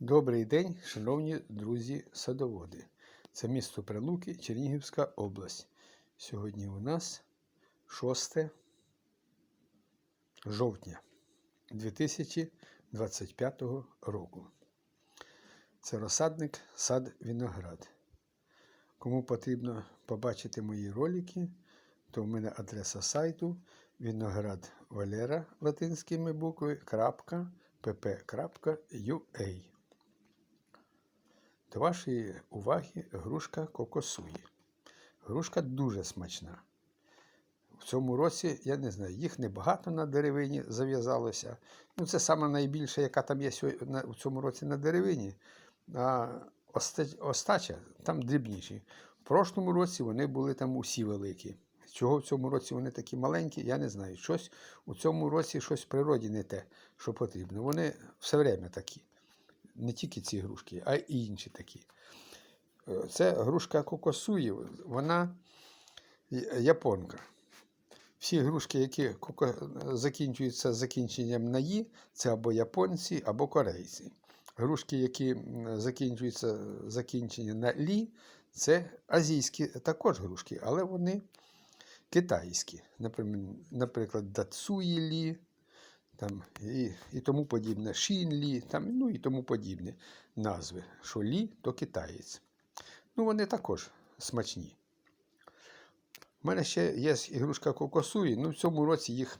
Добрий день, шановні друзі-садоводи. Це місто Прилуки, Чернігівська область. Сьогодні у нас 6 жовтня 2025 року. Це розсадник сад Виноград. Кому потрібно побачити мої ролики, то в мене адреса сайту Виноград Валера латинськими буквами крапка pp.ua. До вашої уваги грушка кокосуї. Грушка дуже смачна. В цьому році, я не знаю, їх небагато на деревині зав'язалося. Ну, це саме найбільше, яка там є в цьому році на деревині. А остача там дрібніші. В прошлому році вони були там усі великі. Чого в цьому році вони такі маленькі, я не знаю. Щось у цьому році щось в природі не те, що потрібно. Вони все время такі. Не тільки ці грушки, а й інші такі. Е, це грушка кокосуї, вона японка. Всі грушки, які закінчуються закінченням на «і», це або японці, або корейці. Грушки, які закінчуються закінченням на лі, це азійські також грушки, але вони китайські. Наприклад, дацуї лі, там, і і тому подібне, Шінлі, там, ну і тому подібне назви. Що лі, то китаєць. Ну, вони також смачні. У мене ще є ігрушка кокосуї, ну в цьому році їх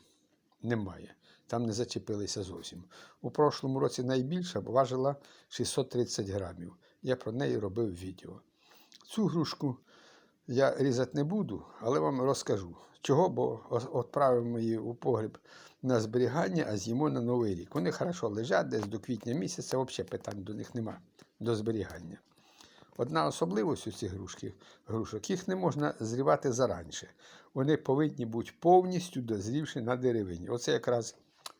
немає. Там не зачепилися зовсім. У прошлому році найбільша важила 630 грамів. Я про неї робив відео. Цю грушку я різати не буду, але вам розкажу. Чого, бо відправимо її у погріб на зберігання, а з'їмо на Новий рік. Вони хорошо лежать десь до квітня місяця, взагалі питань до них нема до зберігання. Одна особливість у цих грушків, грушок, їх не можна зрівати заранше. Вони повинні бути повністю дозрівши на деревині. Оце якраз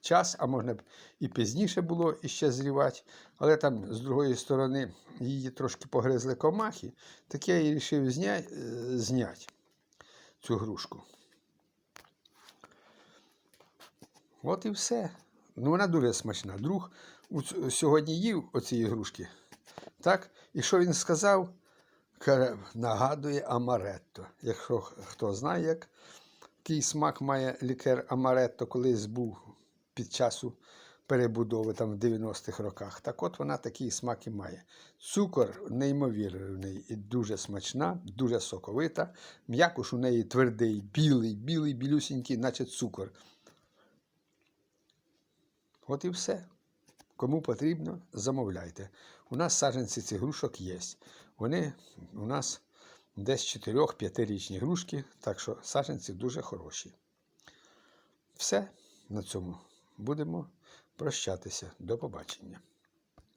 час, а можна б і пізніше було іще зрівати, але там з другої сторони її трошки погризли комахи, так я її вирішив зняти, е, зняти цю грушку. От і все. Ну, вона дуже смачна. Друг сьогодні їв оці ігрушки. Так? І що він сказав? Нагадує амаретто. Якщо хто знає, який смак має лікер амаретто, колись був під часу перебудови там в 90-х роках. Так от вона такий смак і має. Цукор неймовірний і дуже смачна, дуже соковита. М'якуш у неї твердий, білий, білий, білюсінький, наче цукор. От і все. Кому потрібно, замовляйте. У нас саджанці цих грушок є. Вони у нас десь 4-5-річні грушки, так що саджанці дуже хороші. Все на цьому будемо прощатися. До побачення.